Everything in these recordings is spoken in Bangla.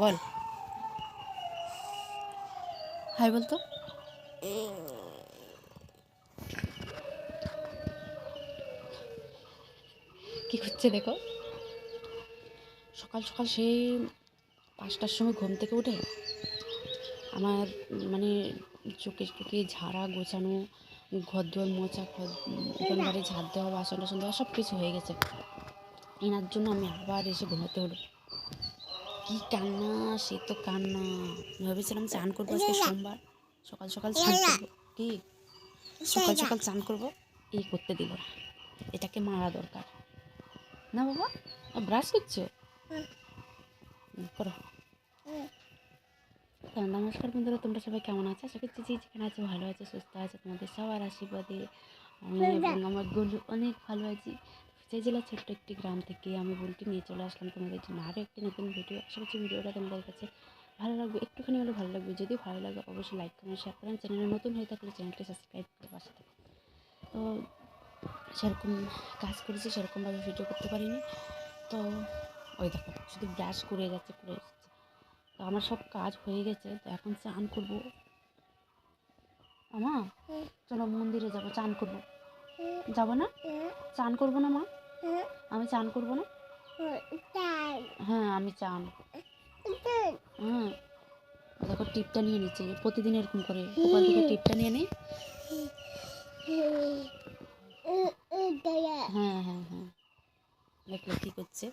বল। হাই বলতো কি করছে দেখো? সকাল সকাল সেই পাঁচটার সময় ঘুম থেকে উঠে আমার মানে চোখে চোখে ঝাড়া, গোছানো ঘর দুয়ার মোচা ঘর বাড়ি ঝাড় দেওয়া বাসন টাসন দেওয়া সব কিছু হয়ে গেছে। এনার জন্য আমি আবার এসে ঘুমাতে হলো। কি কান্না সে তো কান্না। ভেবেছিলাম চান করব আজকে সোমবার। সকাল সকাল চান করব। কি? সকাল সকাল চান করব এই করতে দিল না। এটাকে মারা দরকার। না বাবা ব্রাশ করছ? করো। নমস্কার বন্ধুরা তোমরা সবাই কেমন আছো? আশা করছি যে যেখানে আছে ভালো আছে সুস্থ আছে তোমাদের সবার আশীর্বাদে। আমি এবং আমার গুলু অনেক ভালো আছি। সেই জেলার ছোট্ট একটি গ্রাম থেকে আমি বলটি নিয়ে চলে আসলাম তোমাদের জন্য। আরও একটি নতুন ভিডিও। আশা করছি ভিডিওটা তোমাদের কাছে ভালো লাগবে। একটুখানি হলে ভালো লাগবে। যদি ভালো লাগে অবশ্যই লাইক কমেন্ট শেয়ার করেন চ্যানেলে নতুন হয়ে থাকলে চ্যানেলটি সাবস্ক্রাইব করে পাশে থাকুন তো সেরকম কাজ করেছি সেরকমভাবে ভিডিও করতে পারিনি। তো ওই দেখো শুধু ব্রাশ করে যাচ্ছে করে যাচ্ছে। তো আমার সব কাজ হয়ে গেছে। তো এখন চান করব। আমা চলো মন্দিরে যাব চান করব। যাব না? চান করব না মা? আমি চান করব না? হ্যাঁ আমি চান। হ্যাঁ দেখো টিপটা নিয়ে নিচ্ছে। প্রতিদিন এরকম করে। ওখান থেকে টিপটা নিয়ে নেই হ্যাঁ হ্যাঁ হ্যাঁ। দেখল কী করছে।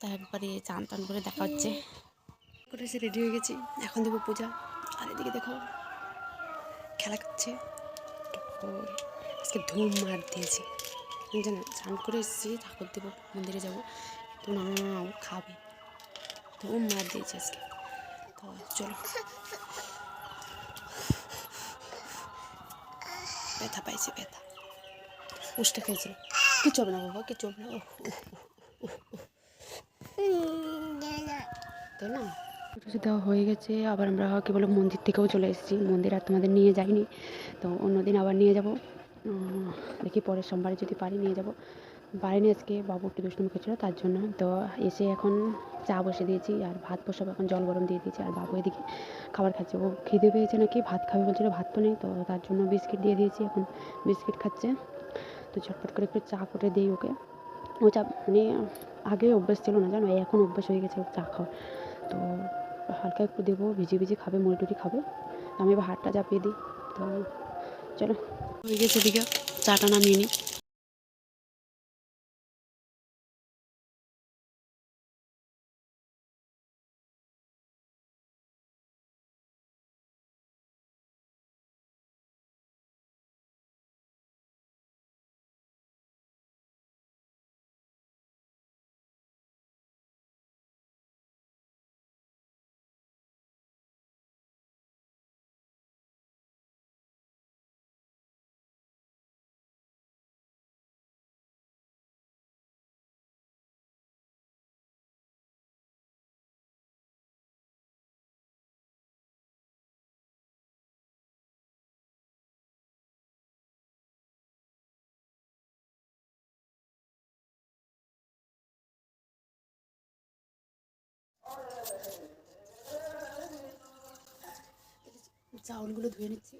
তা একবারে চান টান করে দেখা হচ্ছে। করে এসে রেডি হয়ে গেছি। এখন দেবো পূজা। আর এদিকে দেখো খেলা করছে? আজকে ধুম মার দিয়েছি। জানো স্নান করে এসেছি ঠাকুর দেবো মন্দিরে যাব। তো না ও খাবে। ধুম মার দিয়েছি আজকে। তো চলো। ব্যথা পাইছে ব্যথা। উষ্টা খেয়েছিল কিচ্ছু হবে না বাবা কিচ্ছু হবে না। ওহ, না? পুজো দেওয়া হয়ে গেছে। আবার আমরা কি বলে মন্দির থেকেও চলে এসেছি। মন্দির আর তোমাদের নিয়ে যাইনি। তো অন্যদিন আবার নিয়ে যাব। দেখি পরের সোমবারে যদি পারি নিয়ে যাব। পারিনি আজকে, বাবু একটু দুষ্টুমি করছিল, তার জন্য। তো এসে এখন চা বসে দিয়েছি আর ভাত বসাবো। এখন জল গরম দিয়ে দিয়েছি। আর বাবু এদিকে খাবার খাচ্ছে। ও খিদে পেয়েছে নাকি? ভাত খাবে বলছিল, ভাত তো নেই। তো তার জন্য বিস্কিট দিয়ে দিয়েছি। এখন বিস্কিট খাচ্ছে। তো ঝটপট করে একটু চা করে দিই ওকে। ও চা মানে আগে অভ্যেস ছিল না, জানো? এখন অভ্যেস হয়ে গেছে চা খাওয়ার। তো হালকা একটু দেবো ভিজে ভিজে খাবে, মুড়ি টুড়ি খাবে। আমি এবার হাতটা চাপিয়ে দিই। তো চলো। হয়ে গেছে দিকে চাটা নামিয়ে নিই। চাউলগুলো ধুয়ে নিচ্ছি।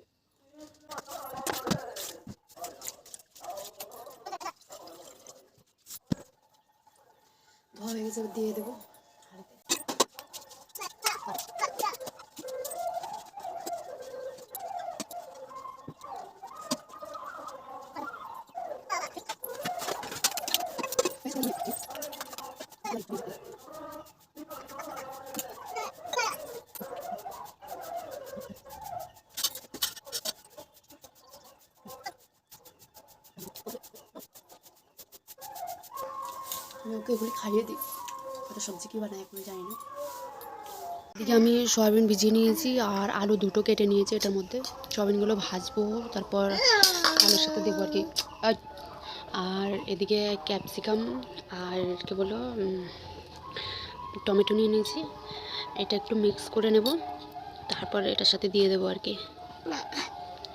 ধোয়া হয়ে গেছে দিয়ে দেবো হাঁড়িতে। আমি ওকে এগুলি খাইয়ে দিই। ওটা সবজি কী বানায় এখনও জানি না। এদিকে আমি সয়াবিন ভিজিয়ে নিয়েছি আর আলু দুটো কেটে নিয়েছি এটার মধ্যে। সয়াবিনগুলো ভাজবো, তারপর আলুর সাথে দেবো আর কি। আর এদিকে ক্যাপসিকাম আর কি বলো টমেটো নিয়ে নিয়েছি। এটা একটু মিক্স করে নেব, তারপর এটার সাথে দিয়ে দেবো আর কি।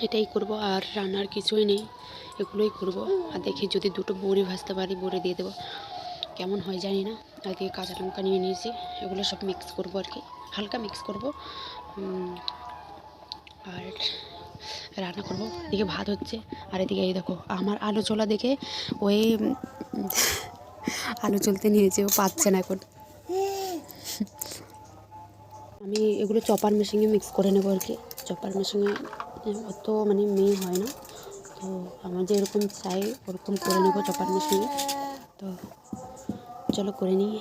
এটাই করব আর রান্নার কিছুই নেই, এগুলোই করব। আর দেখি যদি দুটো বড়ি ভাজতে পারি, বড়ি দিয়ে দেবো। কেমন হয় জানি না। কি কাঁচা লঙ্কা নিয়ে নিয়েছি, এগুলো সব মিক্স করব আর কি। হালকা মিক্স করব। আর রান্না করব। এদিকে ভাত হচ্ছে, আর এদিকে এই দেখো, আমার আলু চলা দেখে ওই আলু চলতে নিয়েছে, ও পাচ্ছে না এখন। আমি এগুলো চপার মেশিনে মিক্স করে নেব আর কি। চপার মেশিনে অত মানে মেয়ে হয় না। তো আমার যেরকম চাই, ওরকম করে নেব চপার মেশিনে তো চলো করে নিই।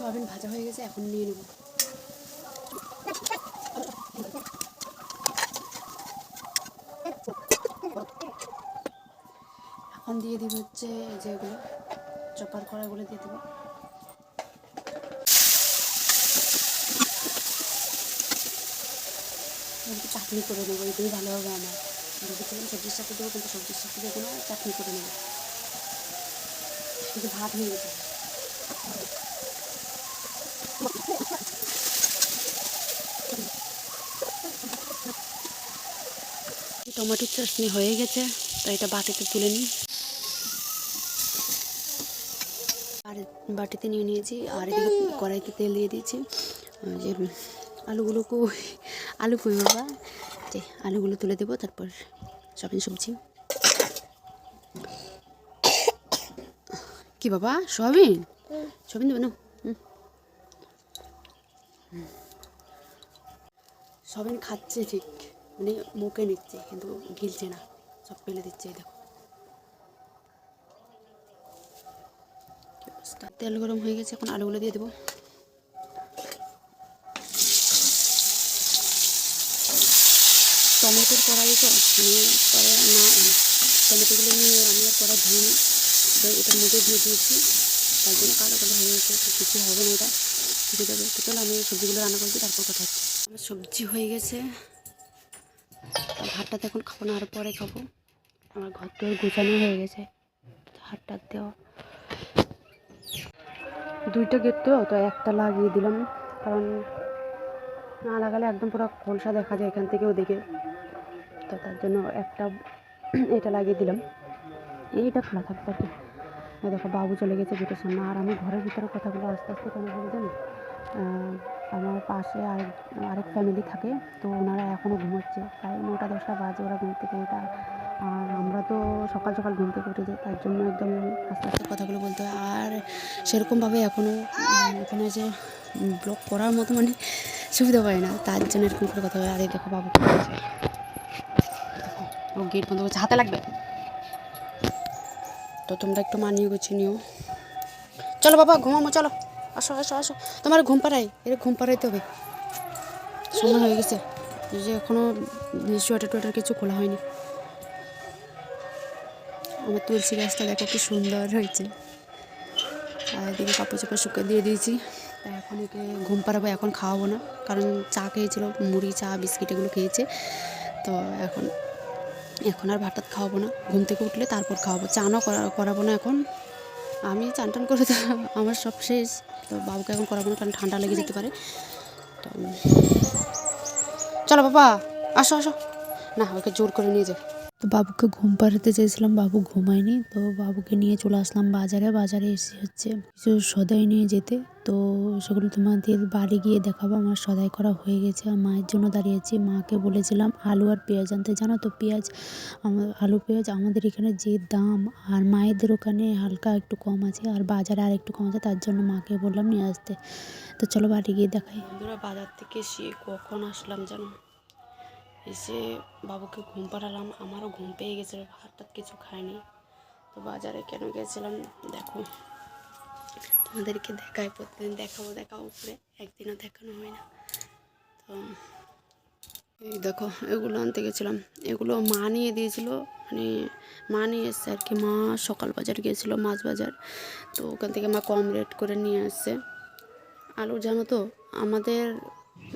সয়াবিন ভাজা হয়ে গেছে, এখন নিয়ে নেব। এখন দিয়ে দিব হচ্ছে যেগুলো চপার করাগুলো দিয়ে দেবো। চাটনি করে নেব এটাই ভালো হবে আমার। ভেবেছিলাম সবজির সাথে দেবো, কিন্তু সবজির সাথে দেবো না, চাটনি করে নেব। কিন্তু ভাত হয়ে গেছে। টমেটোর চাটনি হয়ে গেছে তো এটা বাটিতে তুলে নিই। আর বাটিতে নিয়ে নিয়েছি, আর এদিকে কড়াইতে তেল দিয়ে দিয়েছি। যে আলুগুলো কো আলু কই বাবা? যে আলুগুলো তুলে দেবো, তারপর সবিন সবজি। কি বাবা সয়াবিন সয়াবিন দেবে না। সয়াবিন খাচ্ছে ঠিক। মানে মুখে নিচ্ছে, কিন্তু গিলছে না। সব ফেলে দিচ্ছে দেখো। তেল গরম হয়ে গেছে, এখন আলুগুলো দিয়ে দেবো। টমেটোর কড়াই তো মানে কড়াই না, টমেটোগুলো নিয়ে আমি কড়াই ধুইনি। তো এটার মধ্যে দিয়ে দিয়েছি। তার জন্য কালো কালো হয়ে গেছে কিছু হবে না এটা। দিয়ে দেবে তো আমি সবজিগুলো রান্না করছি তারপর কথা হচ্ছে। আমার সবজি হয়ে গেছে। আর ভাতটাতে এখন খাব না, আর পরে খাব। আমার ঘর তো গোছানো হয়ে গেছে। হাতটা দেওয়া। দুইটা গেট তো তো একটা লাগিয়ে দিলাম। কারণ না লাগালে একদম পুরো খোলসা দেখা যায় এখান থেকে ওদিকে। তো তার জন্য একটা এটা লাগিয়ে দিলাম। এইটা খোলা থাকবে আর কি। দেখো, বাবু চলে গেছে গেটের সামনে। আর আমি ঘরের ভিতরে কথাগুলো আস্তে আস্তে কেন বলবেন আমার পাশে আরেক আরেক ফ্যামিলি থাকে, তো ওনারা এখনও ঘুমোচ্ছে। প্রায় নটা, দশটা বাজে ওরা ঘুম থেকে ওঠা। আর আমরা তো সকাল সকাল ঘুম থেকে উঠে যাই তার জন্য একদম আস্তে আস্তে কথাগুলো বলতে হয়। আর সেরকমভাবে এখনও এখানে যে ব্লগ করার মতো মানে সুবিধা পায় না, তার জন্য এরকম করে কথা হয় আর দেখো বাবু ও গেট বন্ধ করছে, হাতে লাগবে। তো তোমরা একটু মানিয়ে গুছিয়ে নিও। চলো বাবা ঘুমাবো চলো। আসো আসো আসো। তোমার ঘুম পাড়াই, এর ঘুম পাড়াইতে হবে। সময় হয়ে গেছে। যে এখনও সোয়েটার টোয়েটার কিছু খোলা হয়নি। আমার তুলসী গাছটা দেখো কি সুন্দর হয়েছে। আর এদিকে কাপড় চাপড় শুকিয়ে দিয়ে দিয়েছি। এখন একে ঘুম পাড়াবো, এখন খাওয়াবো না। কারণ চা খেয়েছিল, মুড়ি, চা, বিস্কিট এগুলো খেয়েছে। তো এখন এখন আর ভাত টাত খাওয়াবো না। ঘুম থেকে উঠলে তারপর খাওয়াবো। চানও করা, করাবো না এখন। আমি চান টান করে তো আমার সব শেষ। তো বাবুকে এখন করাবো না, কারণ ঠান্ডা লেগে যেতে পারে। তো চলো বাবা, আসো আসো। না, ওকে জোর করে নিয়ে যাও তো বাবুকে ঘুম পাড়াতে চেয়েছিলাম, বাবু ঘুমায়নি। তো বাবুকে নিয়ে চলে আসলাম বাজারে। বাজারে এসে হচ্ছে কিছু সদাই নিয়ে যেতে। তো সেগুলো তোমাদের বাড়ি গিয়ে দেখাবো। আমার সদাই করা হয়ে গেছে। আর মায়ের জন্য দাঁড়িয়েছি মাকে বলেছিলাম আলু আর পেঁয়াজ আনতে। জানো তো পেঁয়াজ আলু, পেঁয়াজ আমাদের এখানে যে দাম। আর মায়েদের ওখানে হালকা একটু কম আছে। আর বাজারে আর একটু কম আছে। তার জন্য মাকে বললাম নিয়ে আসতে। তো চলো বাড়ি গিয়ে দেখাই। বাজার থেকে এসে কখন আসলাম জানো? এসে বাবুকে ঘুম পাড়ালাম। আমারও ঘুম পেয়ে গেছিল ভাত টাত কিছু খাইনি তো বাজারে কেন গেছিলাম দেখো। তোমাদেরকে দেখায় প্রতিদিন দেখাবো দেখাবো করে একদিনও দেখানো হয় না। তো এই দেখো, এগুলো আনতে গেছিলাম। এগুলো মা নিয়ে দিয়েছিল। মানে মা নিয়ে এসছে আর কি। মা সকাল বাজার গিয়েছিল, মাছ বাজার। তো ওখান থেকে মা কম রেট করে নিয়ে আসছে। আলু জানো তো আমাদের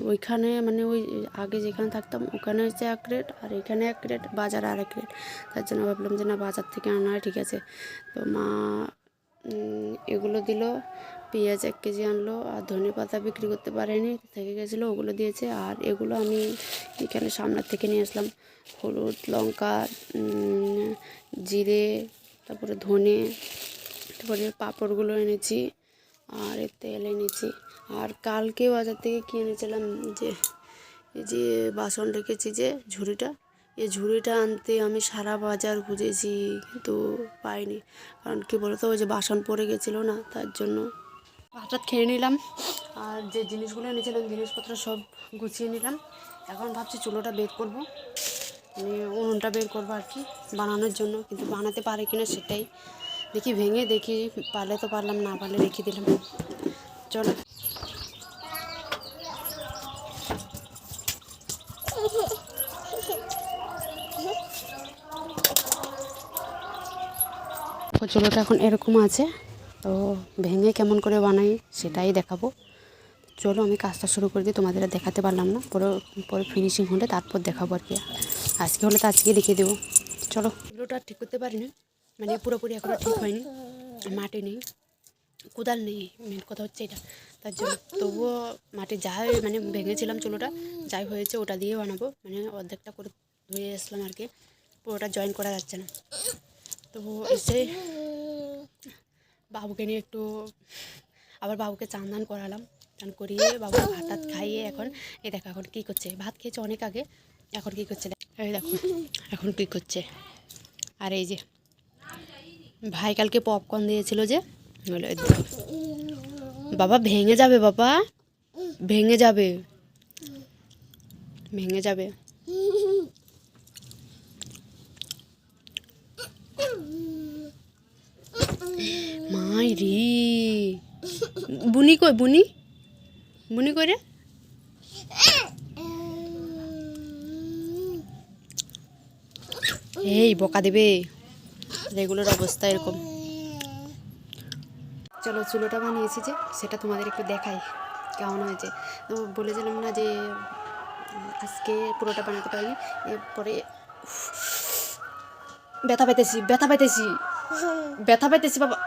ওইখানে মানে ওই আগে যেখানে থাকতাম ওখানে হচ্ছে এক রেট আর এখানে এক রেট বাজার আর এক রেট তার জন্য ভাবলাম যে না, বাজার থেকে আনা ঠিক আছে। তো মা এগুলো দিল, পেঁয়াজ এক কেজি আনলো, আর ধনে পাতা বিক্রি করতে পারেনি, থেকে গেছিল, ওগুলো দিয়েছে। আর এগুলো আমি এখানে সামনের থেকে নিয়ে আসলাম। হলুদ, লঙ্কা জিরে, তারপরে ধনে, তারপরে পাঁপড়গুলো এনেছি, আর তেল এনেছি। আর কালকে বাজার থেকে কি এনেছিলাম যে, এই যে বাসন রেখেছি যে ঝুড়িটা, এই ঝুড়িটা আনতে আমি সারা বাজার খুঁজেছি কিন্তু পাইনি। কারণ কি বলতো, ওই যে বাসন পড়ে গেছিল না, তার জন্য ভাতটাত খেয়ে নিলাম। আর যে জিনিসগুলো এনেছিলাম, জিনিসপত্র সব গুছিয়ে নিলাম। এখন ভাবছি চুলোটা বের করব। মানে উনুনটা বের করব আর কি, বানানোর জন্য। কিন্তু বানাতে পারে কিনা সেটাই দেখি, ভেঙে দেখি, পারলে তো পারলাম, না পারলে রেখে দিলাম। চলো। চুলোটা এখন এরকম আছে, তো ভেঙে কেমন করে বানাই সেটাই দেখাবো। চলো আমি কাজটা শুরু করে দিই, তোমাদের দেখাতে পারলাম না। পরে পরে ফিনিশিং হলে তারপর দেখাবো আর কি। আজকে হলে তো আজকে দেখিয়ে দেবো। চলো চুলোটা ঠিক করতে পারিনি মানে পুরোপুরি এখনও ঠিক হয়নি, মাটি নেই। কোদাল নেই মেন কথা হচ্ছে এটা। তার জন্য তবুও মাটি যাই মানে ভেঙেছিলাম চুলোটা, যাই হয়েছে ওটা দিয়ে বানাবো। মানে অর্ধেকটা করে ধুয়ে আসলাম আর কি। পুরোটা জয়েন করা যাচ্ছে না। তো এসে বাবুকে নিয়ে একটু, আবার বাবুকে চান দান করালাম। চান করিয়ে বাবু ভাত টাত খাইয়ে এখন, এই দেখো এখন কী করছে? ভাত খেয়েছে অনেক আগে, এখন কী করছে? এই দেখো, এখন কী করছে? আর এই যে, ভাই কালকে পপকর্ন দিয়েছিল যে। বাবা ভেঙে যাবে, বাবা। ভেঙে যাবে। ভেঙে যাবে। মাই রে। বুনি কই, বুনি? বুনি কই রে? এই, বকা দেবে। রেগুলার অবস্থা এরকম। চলো চুলোটা বানিয়েছি যে, সেটা তোমাদের একটু দেখাই, কেমন হয়েছে। তো বলেছিলাম না যে, আজকে পুরোটা বানাতে পারিনি, এরপরে ব্যথা পাইতেছি ব্যথা পাইতেছি ব্যথা পাইতেছি বাবা।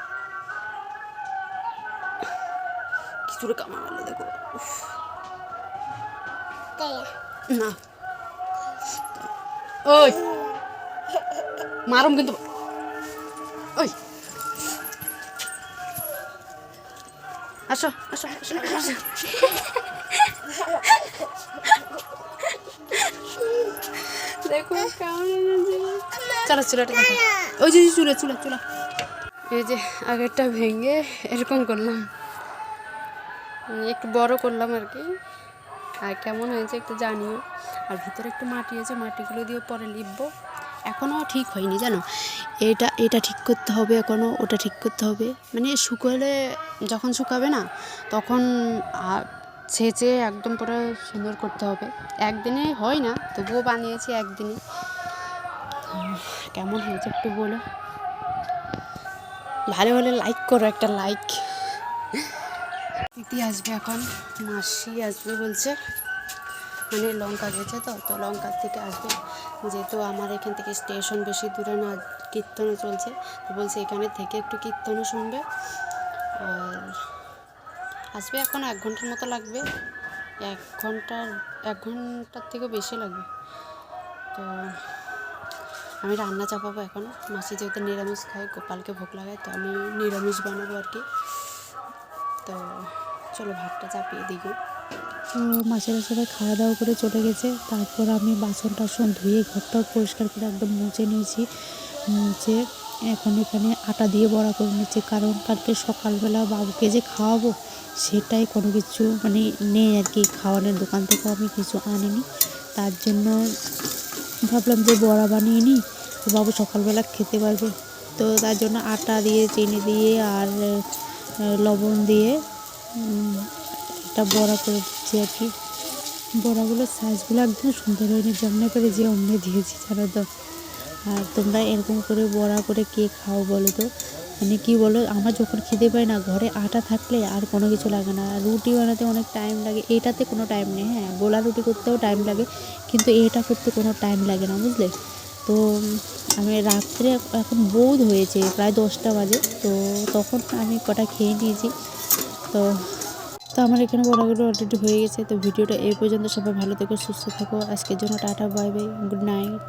কিছুটা কামা গেল দেখো। না। ওই। মারুম কিন্তু। ওই। আসো আসো দেখো চলো চুলাটা ওই যে চুলা চুলা চুলা। এই যে আগেরটা ভেঙে এরকম করলাম। একটু বড় করলাম আর কি। আর কেমন হয়েছে একটু জানিও। আর ভিতরে একটু মাটি আছে মাটিগুলো দিয়ে পরে লিখব এখনও ঠিক হয়নি, জানো? এটা এটা ঠিক করতে হবে এখনও ওটা ঠিক করতে হবে। মানে শুকোলে যখন শুকাবে না, তখন ছেঁচে একদম পুরো সুন্দর করতে হবে। একদিনে হয় না, তবুও বানিয়েছি একদিনে। কেমন হয়েছে একটু বলো। ভালো হলে লাইক করো একটা লাইক দিদি আসবে এখন মাসি আসবে বলছে। মানে লঙ্কা গেছে তো তো লঙ্কার থেকে আসবে। যেহেতু আমার এখান থেকে স্টেশন বেশি দূরে না, কীর্তনও চলছে, তো বলছে এখানে থেকে একটু কীর্তনও শুনবে। আর আসবে এখন এক ঘণ্টার মতো লাগবে। এক ঘণ্টার এক ঘণ্টার থেকেও বেশি লাগবে। তো আমি রান্না চাপাবো এখন। মাসি যেহেতু নিরামিষ খায়, গোপালকে ভোগ লাগায়, তো আমি নিরামিষ বানাবো আর কি। তো চলো ভাতটা চাপিয়ে দিই। মাছেরা সবাই খাওয়া দাওয়া করে চলে গেছে। তারপর আমি বাসন টাসন ধুয়ে ঘরটাও পরিষ্কার করে একদম মুছে নিয়েছি। মুছে এখন এখানে আটা দিয়ে বড়া করে নিচ্ছি। কারণ কালকে সকালবেলা বাবুকে যে খাওয়াবো, সেটাই কোনো কিছু মানে নেই আর কি। খাওয়ানোর দোকান থেকেও আমি কিছু আনিনি। তার জন্য ভাবলাম যে বড়া বানিয়ে নিই। বাবু সকালবেলা খেতে পারবে। তো তার জন্য আটা দিয়ে, চিনি দিয়ে আর লবণ দিয়ে একটা বড়া করে দিচ্ছি আর কি। বড়াগুলোর সাইজগুলো একদম সুন্দর হয়নি, যেমন করে যে অমনি দিয়েছি, জানো তো? আর তোমরা এরকম করে বড়া করে কে খাও বলো তো? মানে কি বলো, আমার যখন খিদে পায় না, ঘরে আটা থাকলে আর কোনো কিছু লাগে না। আর রুটি বানাতে অনেক টাইম লাগে, এটাতে কোনো টাইম নেই হ্যাঁ? গোলা রুটি করতেও টাইম লাগে, কিন্তু এটা করতে কোনো টাইম লাগে না, বুঝলে? তো, আমি রাত্রে এখন বোধ হয়েছে, প্রায় দশটা বাজে, তো তখন আমি কটা খেয়ে নিয়েছি। তো তো আমার এখানে বড় অলরেডি হয়ে গেছে। তো ভিডিওটা এই পর্যন্ত। সবাই ভালো থেকো, সুস্থ থাকো। আজকের জন্য tata, bye bye good night